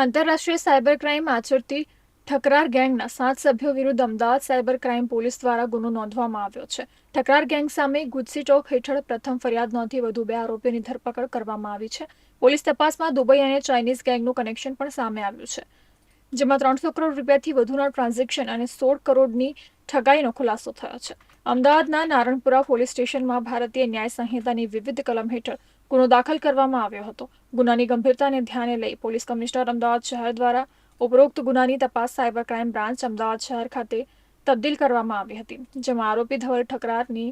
આંતરરાષ્ટ્રીય cyber crime આચરતી Thakrar ગેંગના સાત સભ્યો વિરુદ્ધ અમદાવાદ સાયબર ક્રાઇમ પોલીસ દ્વારા ગુનો નોંધવામાં આવ્યો છે. ઠકરાર ગેંગ સામે ગુજસી ચોક હેઠળ પ્રથમ ફરિયાદ નોંધી વધુ બે આરોપીઓની ધરપકડ કરવામાં આવી છે. પોલીસ તપાસમાં દુબઈ અને ચાઇનીઝ ગેંગનું કનેક્શન પણ સામે આવ્યું છે. જેમાં ત્રણસો કરોડ રૂપિયાથી વધુના ટ્રાન્ઝેક્શન અને સોળ કરોડની ઠગાઈનો ખુલાસો થયો છે. અમદાવાદના નારણપુરા પોલીસ સ્ટેશનમાં ભારતીય ન્યાય સંહિતાની વિવિધ કલમ હેઠળ ગુનો દાખલ કરવામાં આવ્યો હતો. ગુનાની ગંભીરતાને ધ્યાને લઈ પોલીસ કમિશનર અમદાવાદ શહેર દ્વારા ઉપરોક્ત ગુનાની તપાસ સાયબર ક્રાઇમ બ્રાન્ચ અમદાવાદ શહેર ખાતે તબદીલ કરવામાં આવી હતી, જેમાં આરોપી ધવલ ઠકરારની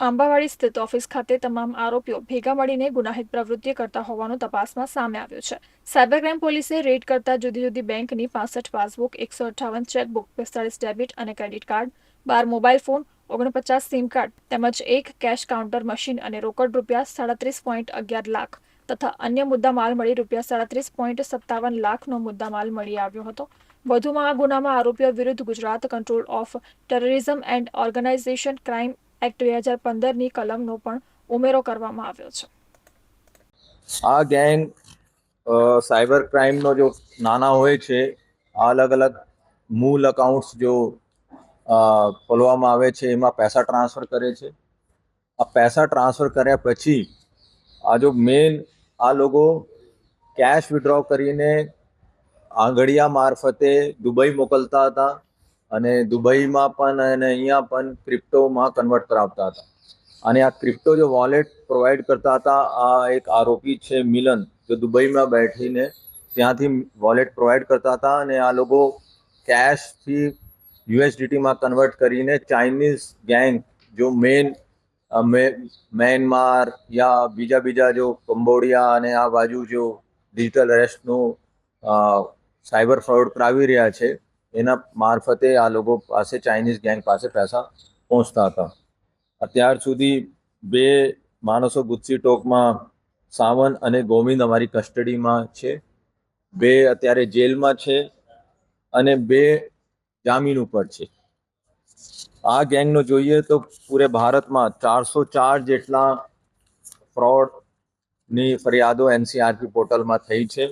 આંબાવાડી સ્થિત ઓફિસ ખાતે તમામ આરોપીઓ ભેગા મળીને ગુનાહિત પ્રવૃત્તિ કરતા હોવાનું તપાસમાં સામે આવ્યું છે. સાયબર ક્રાઇમ પોલીસે રેડ કરતા જુદી જુદી બેંકની પાસઠ પાસબુક, એકસો અઠાવન ચેકબુક, પિસ્તાળીસ ડેબિટ અને ક્રેડિટ કાર્ડ, બાર મોબાઈલ ફોન ઓગણપચાસ સિમ કાર્ડ તેમજ એક કેશ કાઉન્ટર મશીન અને રોકડ રૂપિયા સાડત્રીસ પોઈન્ટ અગિયાર લાખ તથા અન્ય મુદ્દામાલ મળી રૂપિયા સાડત્રીસ પોઈન્ટ સત્તાવન લાખનો મુદ્દામાલ મળી આવ્યો હતો. વધુમાં આ ગુનામાં આરોપીઓ વિરુદ્ધ Gujarat control of terrorism and organisation crime act બે હજાર પંદરની કલમનો પણ ઉમેરો કરવામાં આવ્યો છે. આ ગેંગ સાયબર ક્રાઇમનો જો નાના હોય છે અલગ અલગ મૂલ અકાઉન્ટ્સ જો ખોલવામાં આવે છે, એમાં પૈસા ટ્રાન્સફર કરે છે. આ પૈસા ટ્રાન્સફર કર્યા પછી આ જો મેન આ લોકો કેશ વિડ્રો કરીને આંગળિયા મારફતે દુબઈ મોકલતા હતા અને દુબઈમાં પણ અને અહીંયા પણ ક્રિપ્ટોમાં કન્વર્ટ કરાવતા હતા. અને આ ક્રિપ્ટો જો વોલેટ પ્રોવાઈડ કરતા હતા, આ એક આરોપી છે મિલન, જો દુબઈમાં બેઠીને ત્યાંથી વોલેટ પ્રોવાઈડ કરતા હતા અને આ લોકો કેશથી યુએસડીટીમાં કન્વર્ટ કરીને ચાઇનીઝ ગેંગ જો મેન મ્યાનમાર યા બીજા બીજા જો કંબોડિયા અને આ બાજુ જો ડિજિટલ અરેસ્ટનું સાયબર ફ્રોડ કરાવી રહ્યા છે, એના મારફતે આ લોકો પાસે ચાઇનીઝ ગેંગ પાસે પૈસા પહોંચતા હતા. અત્યાર સુધી બે માણસો ગુજસી ટોકમાં સાવન અને ગોવિંદ અમારી કસ્ટડીમાં છે. બે અત્યારે જેલમાં છે અને બે જામીન ઉપર છે. આ ગેંગનો જોઈએ તો પૂરે ભારતમાં ચારસો ચાર જેટલા ફ્રોડની ફરિયાદો એનસીઆરપી પોર્ટલમાં થઈ છે.